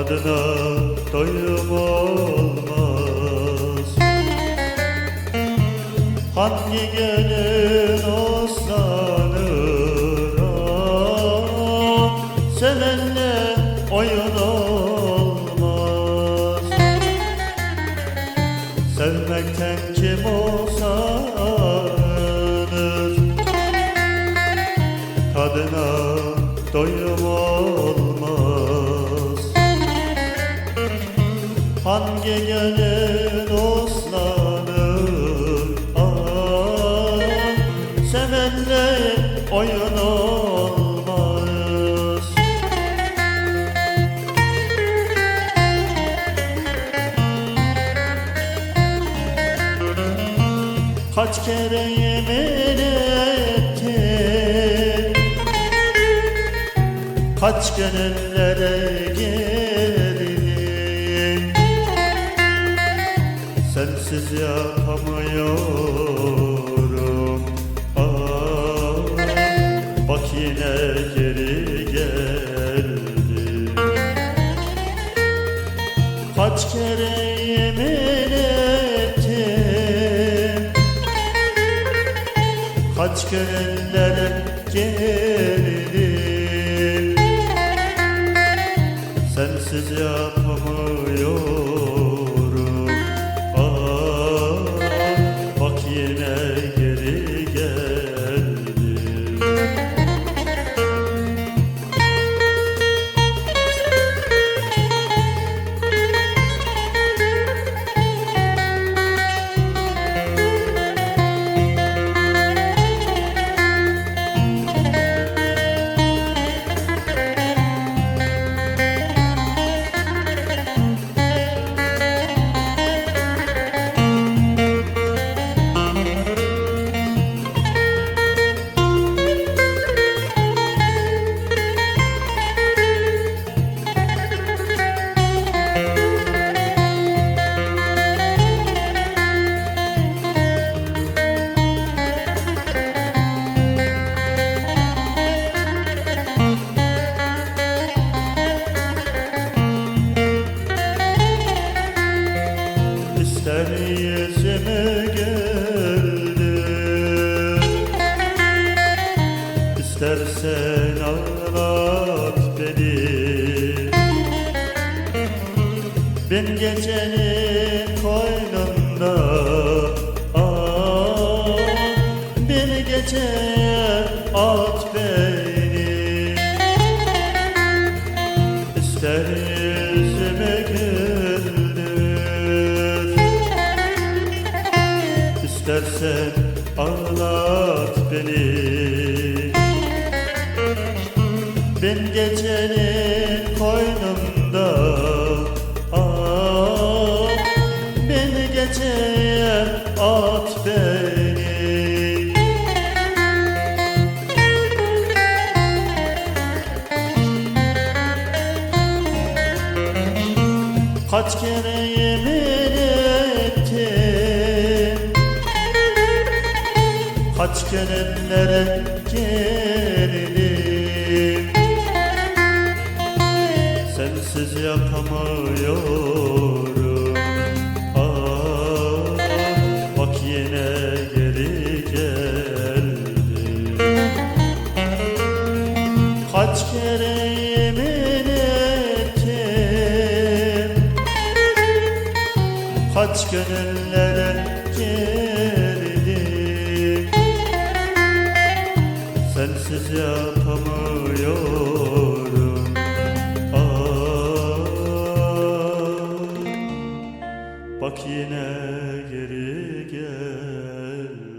Tadına doyum olmaz. Hangi gönül oslanır ah, Sevenle oyun olmaz. Sevmekten kim usanır Hangi gönül oslanır ah, Sevenle oyun olmaz. Kaç kere yemin ettim Kaç gönüllere girdim yapamıyorum. Ah, Bak yine geri geldim. Kaç kere yemin ettim. Kaç gönüllere geldim İster yüzümü güldür İstersen ağlat beni. Bin gecenin koynunda ah, Bir at İstersen ağlat beni. Bin gecenin koynunda ah, Bin geceye at beni. Kaç kere Kaç gönüllere geldim Sensiz yapamıyorum ah, Bak yine geri geldim. Kaç kere yemin ettim. Kaç gönüllere Sensiz yapamıyorum ah, Bak yine geri gel